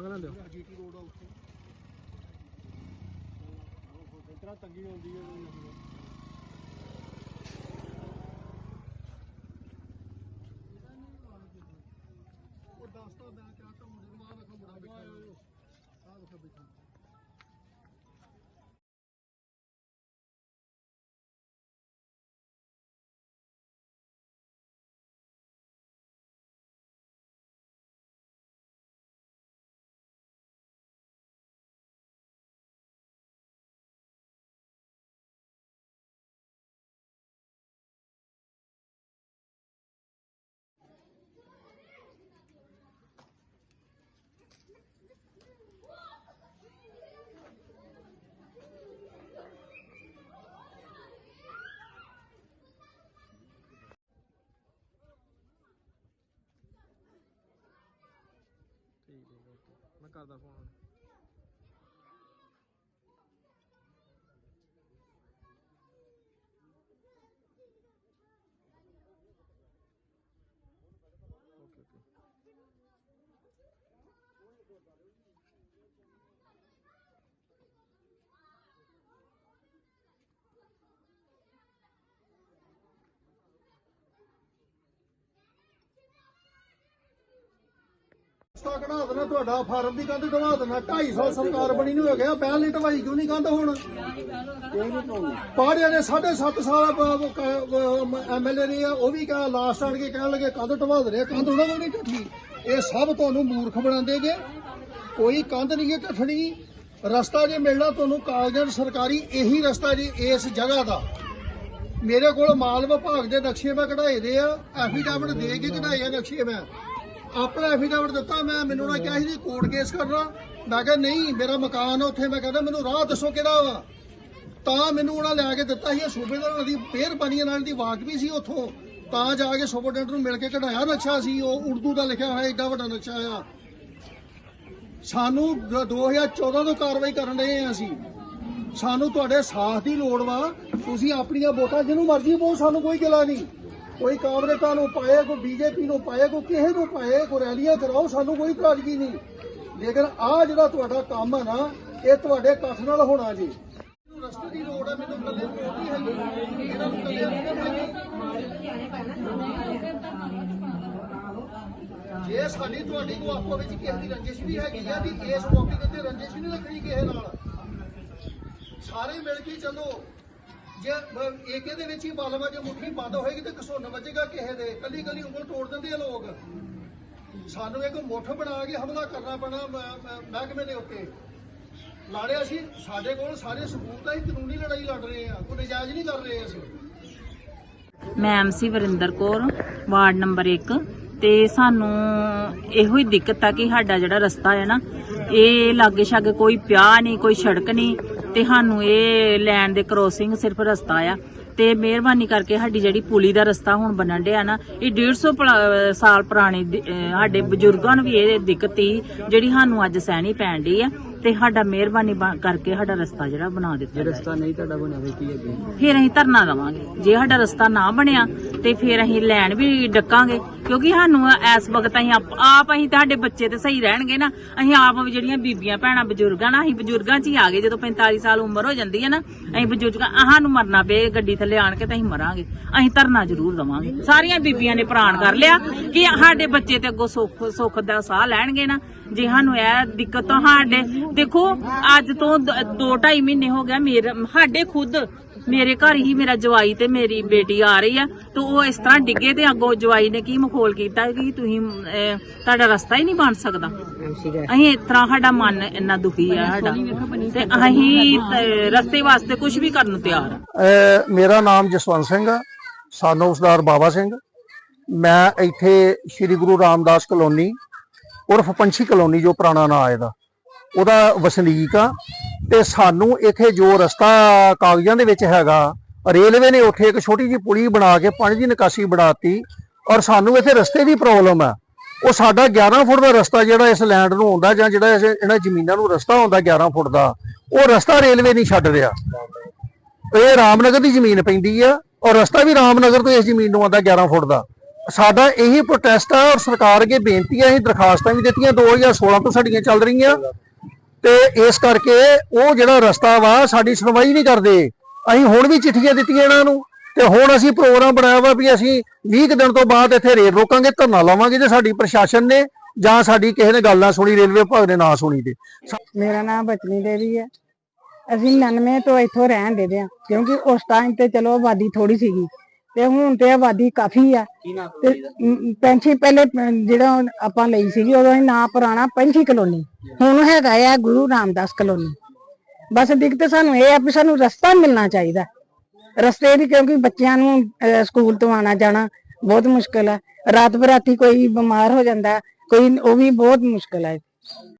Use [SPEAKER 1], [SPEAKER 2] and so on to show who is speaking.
[SPEAKER 1] ਨਾ ਲਿਓ
[SPEAKER 2] GT road ਆ ਉੱਥੇ। ਇਤਨਾ ਤੰਗੀ ਹੁੰਦੀ ਹੈ। ਉਹ ਦੱਸਦਾ ਮੈਂ ਕਿਹਾ ਤਾਂ ਮੁੰਡੇ ਨੂੰ ਆ ਵੇਖੋ ਮੁੰਡਾ ਬੈਠਾ। ਆ ਵੇਖੋ ਬੈਠਾ।
[SPEAKER 1] ਮੈਂ ਕਰਦਾ ਫੋਨ ਓਕੇ ਓਕੇ
[SPEAKER 2] ਰਸਤਾ ਕਢਾ ਦੇਣਾ, ਤੁਹਾਡਾ ਫਾਰਮ ਦੀ ਕੰਧ ਢਵਾ ਦੇਣਾ 250 ਸਰਕਾਰ ਬਣੀ ਨੂੰ ਹੋ ਗਿਆ ਪਹਿਲ ਨਹੀਂ ਢਵਾਈ ਕਿਉਂ ਨਹੀਂ ਕੰਧ ਹੁਣ? ਪਾੜਿਆ ਨੇ 7.5 ਸਾਲ ਐਮਐਲਏ ਨੇ, ਉਹ ਵੀ ਕਹਾ ਲਾਸਟ ਆਣ ਕੇ ਕਹਿਣ ਲੱਗੇ, ਕੰਧ ਢਵਾ ਦੇ ਰਹੇ ਕੰਧ ਉਹਨਾਂ ਕੋਲ ਨਹੀਂ ਢੱਠੀ ਇਹ ਸਭ ਤੁਹਾਨੂੰ ਮੂਰਖ ਬਣਾਉਂਦੇ ਕੋਈ ਕੰਧ ਨਹੀਂ ਹੈ ਢੱਠਣੀ ਰਸਤਾ ਜੇ ਮਿਲਣਾ ਤੁਹਾਨੂੰ ਕਾਗਜ਼ਾਂ ਸਰਕਾਰੀ, ਇਹੀ ਰਸਤਾ ਜੀ ਇਸ ਜਗ੍ਹਾ ਦਾ। ਮੇਰੇ ਕੋਲ ਮਾਲ ਵਿਭਾਗ ਦੇ ਨਕਸ਼ੇ ਮੈਂ ਕਢਾਏ ਦੇ ਆ, ਐਫੀਡੈਵਿਟ ਦੇ ਕੇ ਕਢਾਏ ਆ ਨਕਸ਼ੇ ਮੈਂ। ਆਪਣਾ ਐਫੀਡੈਵਿਟ ਦਿੱਤਾ, ਮੈਂ ਮੈਨੂੰ ਨਾ ਕਿਹਾ ਸੀ ਜੀ ਕੋਰਟ ਕੇਸ ਕਰਨਾ। ਮੈਂ ਕਿਹਾ, ਨਹੀਂ, ਮੇਰਾ ਮਕਾਨ ਆ, ਉੱਥੇ ਮੈਂ ਕਹਿੰਦਾ, ਮੈਨੂੰ ਰਾਹ ਦੱਸੋ ਕਿਹੜਾ ਵਾ? ਤਾਂ ਮੈਨੂੰ ਉਹਨਾਂ ਲੈ ਕੇ ਦਿੱਤਾ ਸੀ, ਇਹ ਸੂਬੇਦਾਰ ਦੀ ਮਿਹਰਬਾਨੀ ਨਾਲ ਦੀ ਵਾਕ ਵੀ ਸੀ ਉੱਥੋਂ। ਤਾਂ ਜਾ ਕੇ ਸੁਪਰਡੈਂਟ ਨੂੰ ਮਿਲ ਕੇ ਕਢਾਇਆ ਨਕਸ਼ਾ ਸੀ, ਉਹ ਉਰਦੂ ਦਾ ਲਿਖਿਆ ਹੋਇਆ, ਏਡਾ ਵੱਡਾ ਨਕਸ਼ਾ ਆ। ਸਾਨੂੰ ਦ- 2014 ਤੋਂ ਕਾਰਵਾਈ ਕਰਨ ਰਹੇ ਆ ਅਸੀਂ। ਸਾਨੂੰ ਤੁਹਾਡੇ ਸਾਥ ਦੀ ਲੋੜ ਵਾ। ਤੁਸੀਂ ਆਪਣੀਆਂ ਵੋਟਾਂ ਜਿਹਨੂੰ ਮਰਜ਼ੀ ਪਾਓ, ਸਾਨੂੰ ਕੋਈ ਗਿਲਾ ਨਹੀਂ। ਕੋਈ ਕਾਂਗਰਸਾਂ ਨੂੰ ਪਾਏ, ਕੋਈ ਬੀਜੇਪੀ ਨੂੰ ਪਾਏ, ਕੋਈ ਕਿਸੇ ਨੂੰ ਪਾਏ, ਕੋਈ ਰੈਲੀਆਂ ਕਰਾਓ ਸਾਨੂੰ ਕੋਈ ਇਤਰਾਜ਼ਗੀ ਨਹੀਂ। ਲੇਕਿਨ ਆਹ ਜਿਹੜਾ ਤੁਹਾਡਾ ਕੰਮ ਹੈ ਨਾ, ਇਹ ਤੁਹਾਡੇ ਇਕੱਠ ਨਾਲ ਹੋਣਾ ਜੀ। ਰਸਤੇ ਦੀ ਲੋੜ ਹੈ ਮੈਨੂੰ ਕੱਲੇ ਲੋੜ ਨਹੀਂ ਹੈਗੀ ਇਹਨਾਂ ਨੂੰ ਕੱਲੇ ਜੇ ਸਾਡੀ ਤੁਹਾਡੀ ਕੋ ਆਪੋ ਵਿੱਚ ਕਿਸੇ ਦੀ ਰੰਜਿਸ਼ ਵੀ ਹੈਗੀ ਆ ਵੀ ਇਸ ਮੌਕੇ ਤੇ ਰੰਜਿਸ਼ ਵੀ ਨਹੀਂ ਰੱਖਣੀ ਕਿਸੇ ਨਾਲ। ਸਾਰੇ ਮਿਲ ਕੇ ਚੱਲੋ। ਜੇ ਬ- ਏਕੇ ਦੇ ਵਿੱਚ ਹੀ ਬਾਲਵਾ ਜੇ ਮੁੱਠੀ ਬੰਦ ਹੋਏਗੀ ਤੇ ਕਸੁੰਨ ਵੱਜੇਗਾ ਕਿਸੇ ਦੇ। ਕੱਲੀ ਕੱਲੀ ਉਂਗਲ ਤੋੜ ਦਿੰਦੇ ਆ ਲੋਕ। ਸਾਨੂੰ ਇੱਕ ਮੁੱਠ ਬਣਾ ਕੇ ਹਮਲਾ ਕਰਨਾ ਪੈਣਾ ਮਹਿਕਮੇ ਦੇ ਉੱਤੇ। ਲਾੜੇ ਅਸੀਂ ਸਾਡੇ ਕੋਲ ਸਾਰੇ ਸਬੂਤ ਆ ਹੀ ਕਾਨੂੰਨੀ ਲੜਾਈ ਲੜ ਰਹੇ ਆ, ਕੋਈ ਨਜਾਇਜ਼ ਨਹੀਂ ਕਰ ਰਹੇ ਅਸੀਂ।
[SPEAKER 3] ਮੈਂ MC Varinder Kaur, ward number 1 ਤੇ ਸਾਨੂੰ ਇਹੋ ਹੀ ਦਿੱਕਤ ਆ ਕਿ ਸਾਡਾ ਜਿਹੜਾ ਰਸਤਾ ਹੈ ਨਾ, ਇਹ ਲਾਗੇ ਛਾਗੇ ਕੋਈ ਪਿਆ ਨਹੀਂ, ਕੋਈ ਸੜਕ ਨਹੀਂ। ਤੇ ਸਾਨੂੰ ਇਹ ਲੈਣ ਦੇ ਕ੍ਰੋਸਿੰਗ ਸਿਰਫ ਰਸਤਾ ਆ। ਤੇ ਮਿਹਰਬਾਨੀ ਕਰਕੇ ਸਾਡੀ ਜਿਹੜੀ ਪੁਲੀ ਦਾ ਰਸਤਾ ਹੁਣ ਬਣਨ ਡਿਆ ਨਾ, ਇਹ 150 ਪਲਾ- ਸਾਲ ਪੁਰਾਣੀ ਸਾਡੇ ਬਜ਼ੁਰਗਾਂ ਨੂੰ ਵੀ ਇਹ ਦਿੱਕਤ ਹੀ ਜਿਹੜੀ ਸਾਨੂੰ ਅੱਜ ਸਹਿਣੀ ਪੈਣ ਡਈ ਆ। ਤੇ ਸਾਡਾ ਮਿਹਰਬਾਨੀ ਬਣ- ਕਰਕੇ ਸਾਡਾ ਰਸਤਾ ਜਿਹੜਾ ਬਣਾ ਦਿੱਤਾ ਜਾਏ।
[SPEAKER 1] ਰਸਤਾ ਨਹੀਂ ਤੁਹਾਡਾ ਬਣਿਆ ਫਿਰ ਕੀ ਅੱਗੇ?
[SPEAKER 3] ਫਿਰ ਅਸੀਂ ਧਰਨਾ ਦੇਵਾਂਗੇ। ਜੇ ਸਾਡਾ ਰਸਤਾ ਨਾ ਬਣਿਆ ਤੇ ਫਿਰ ਅਸੀਂ ਲੈਣ ਵੀ ਡੱਕਾਂਗੇ। ਕਿਉਂਕਿ ਸਾਨੂੰ ਇਸ ਵਕਤ ਅਸੀਂ ਆਪ ਆਪ ਅਸੀਂ ਤੁਹਾਡੇ ਬੱਚੇ ਤੇ ਸਹੀ ਰਹਿਣਗੇ ਨਾ। ਅਸੀਂ ਆਪ ਵੀ ਜਿਹੜੀਆਂ ਬੀਬੀਆਂ ਭੈਣਾਂ ਬਜ਼ੁਰਗਾਂ ਨਾ ਅਸੀਂ ਬਜ਼ੁਰਗਾਂ 'ਚ ਹੀ ਆ ਗਏ। ਜਦੋਂ 45 ਸਾਲ ਉਮਰ ਹੋ ਜਾਂਦੀ ਹੈ ਨਾ ਅਸੀਂ ਬਜ਼ੁਰਗਾਂ ਆਹ ਸਾਨੂੰ ਮਰਨਾ ਪਏ ਗੱਡੀ ਥੱਲੇ ਆਣ ਕੇ ਤਾਂ ਅਸੀਂ ਮਰਾਂਗੇ। ਅਸੀਂ ਧਰਨਾ ਜ਼ਰੂਰ ਦੇਵਾਂਗੇ। ਸਾਰੀਆਂ ਬੀਬੀਆਂ ਨੇ ਪ੍ਰਾਣ ਕਰ ਲਿਆ ਕਿ ਸਾਡੇ ਬੱਚੇ ਤੇ ਅੱਗੋਂ ਸੁੱਖ ਸੁੱਖ ਦਾ ਸਾਹ ਲੈਣਗੇ ਨਾ। ਜੇ ਸਾਨੂੰ ਇਹ ਦਿੱਕਤ ਤਾਂ ਸਾਡੇ ਦੇਖੋ ਅੱਜ ਤੋਂ 2.5 ਮਹੀਨੇ ਹੋ ਗਿਆ ਮੇਰੇ ਸਾਡੇ ਖੁਦ ਮੇਰੇ ਘਰ ਹੀ ਮੇਰਾ ਜਵਾਈ ਤੇ ਮੇਰੀ ਬੇਟੀ ਆ ਰਹੀ ਆ ਤੇ ਉਹ ਇਸ ਤਰ੍ਹਾਂ ਡਿੱਗੇ ਤੇ ਅੱਗੋਂ ਜਵਾਈ ਨੇ ਕੀ ਮਖੌਲ ਕੀਤਾ ਕਿ ਤੁਸੀਂ ਅਹ, ਤੁਹਾਡਾ ਰਸਤਾ ਹੀ ਨਹੀਂ ਬਣ ਸਕਦਾ। ਅਸੀਂ ਇਸ ਤਰ੍ਹਾਂ ਸਾਡਾ ਮਨ ਇੰਨਾ ਦੁਖੀ ਆ ਸਾਡਾ ਤੇ ਅਸੀਂ ਅਹ, ਰਸਤੇ ਵਾਸਤੇ ਕੁਝ ਵੀ ਕਰਨ ਨੂੰ ਤਿਆਰ ਆ।
[SPEAKER 2] ਅਹ ਮੇਰਾ ਨਾਮ ਜਸਵੰਤ ਸਿੰਘ ਆ ਸਾਨੂੰ ਉਸਦਾਰ ਬਾਬਾ ਸਿੰਘ। ਮੈਂ ਇੱਥੇ ਸ੍ਰੀ ਗੁਰੂ ਰਾਮਦਾਸ ਕਲੋਨੀ ਉਰਫ ਪੰਛੀ ਕਲੋਨੀ ਜੋ ਪੁਰਾਣਾ ਨਾਂ ਹੈ ਇਹਦਾ, ਉਹਦਾ ਵਸਨੀਕ ਆ ਤੇ ਸਾਨੂੰ ਇੱਥੇ ਜੋ ਰਸਤਾ ਕਾਗਜ਼ਾਂ ਦੇ ਵਿੱਚ ਹੈਗਾ, ਰੇਲਵੇ ਨੇ ਉੱਥੇ ਇੱਕ ਛੋਟੀ ਜਿਹੀ ਪੁਲੀ ਬਣਾ ਕੇ ਪਾਣੀ ਦੀ ਨਿਕਾਸੀ ਬਣਾਤੀ ਔਰ ਸਾਨੂੰ ਇੱਥੇ ਰਸਤੇ ਦੀ ਪ੍ਰੋਬਲਮ ਆ। ਉਹ ਸਾਡਾ 11 ਫੁੱਟ ਦਾ ਰਸਤਾ ਜਿਹੜਾ ਇਸ ਲੈਂਡ ਨੂੰ ਆਉਂਦਾ ਜਾਂ ਜਿਹੜਾ ਇਸ ਇਹਨਾਂ ਜ਼ਮੀਨਾਂ ਨੂੰ ਰਸਤਾ ਆਉਂਦਾ 11 ਫੁੱਟ ਦਾ, ਉਹ ਰਸਤਾ ਰੇਲਵੇ ਨਹੀਂ ਛੱਡ ਰਿਹਾ। ਇਹ ਰਾਮਨਗਰ ਦੀ ਜ਼ਮੀਨ ਪੈਂਦੀ ਆ ਔਰ ਰਸਤਾ ਵੀ ਰਾਮਨਗਰ ਤੋਂ ਇਸ ਜ਼ਮੀਨ ਨੂੰ ਆਉਂਦਾ 11 ਫੁੱਟ ਦਾ। ਸਾਡਾ ਇਹੀ ਪ੍ਰੋਟੈਸਟ ਆ ਔਰ ਸਰਕਾਰ ਅੱਗੇ ਬੇਨਤੀ ਆ, ਅਸੀਂ ਦਰਖਾਸਤਾਂ ਵੀ ਦਿੱਤੀਆਂ 2016 ਤੋਂ ਸਾਡੀਆਂ ਚੱਲ ਰਹੀਆਂ। ਤੇ ਇਸ ਕਰਕੇ ਉਹ ਜਿਹੜਾ ਰਸਤਾ ਵਾ, ਸਾਡੀ ਸੁਣਵਾਈ ਨਹੀਂ ਕਰਦੇ। ਅਸੀਂ ਹੁਣ ਵੀ ਚਿੱਠੀਆਂ ਦਿੱਤੀਆਂ ਇਹਨਾਂ ਨੂੰ ਤੇ ਹੁਣ ਅਸੀਂ ਪ੍ਰੋਗਰਾਮ ਬਣਾਇਆ ਵਾ ਵੀ ਅਸੀਂ 20 ਦਿਨ ਤੋਂ ਬਾਅਦ ਇੱਥੇ ਰੇਲ ਰੋਕਾਂਗੇ, ਧਰਨਾ ਲਾਵਾਂਗੇ ਜੇ ਸਾਡੀ ਪ੍ਰਸ਼ਾਸਨ ਨੇ ਜਾਂ ਸਾਡੀ ਕਿਸੇ ਨੇ ਗੱਲ ਨਾ ਸੁਣੀ, ਰੇਲਵੇ ਵਿਭਾਗ ਨੇ ਨਾ ਸੁਣੀ ਤੇ।
[SPEAKER 4] ਮੇਰਾ ਨਾਮ ਬਚਨੀ ਦੇਵੀ ਹੈ। ਅਸੀਂ 99 ਤੋਂ ਇੱਥੋਂ ਰਹਿਣ ਦੇ ਦੇ ਆ ਕਿਉਂਕਿ ਉਸ ਟਾਈਮ ਤੇ ਚਲੋ ਆਬਾਦੀ ਥੋੜੀ ਸੀਗੀ। ਤੇ ਹੁਣ ਤੇ ਆਬਾਦੀ ਕਾਫੀ ਆ। ਤੇ ਮ, ਪੈਂਛੀ ਪਹਿਲੇ ਪ- ਜਿਹੜਾ ਆਪਾਂ ਲਈ ਸੀਗੀ ਉਦੋਂ ਅਸੀਂ ਨਾਂ ਪੁਰਾਣਾ ਪੈਂਛੀ ਕਲੋਨੀ। ਹੁਣ ਹੈਗਾ ਆ ਗੁਰੂ ਰਾਮਦਾਸ ਕਲੋਨੀ। ਬਸ ਦਿੱਕਤ ਸਾਨੂੰ ਇਹ ਆ ਵੀ ਸਾਨੂੰ ਰਸਤਾ ਮਿਲਣਾ ਚਾਹੀਦਾ। ਰਸਤੇ ਦੀ ਕਿਉਂਕਿ ਬੱਚਿਆਂ ਨੂੰ ਅਹ, ਸਕੂਲ ਤੋਂ ਆਣਾ ਜਾਣਾ ਬਹੁਤ ਮੁਸ਼ਕਲ ਹੈ ਰਾਤ ਬਰਾਤੀ ਕੋਈ ਬਿਮਾਰ ਹੋ ਜਾਂਦਾ ਕੋਈ ਉਹ ਵੀ ਬਹੁਤ ਮੁਸ਼ਕਲ ਹੈ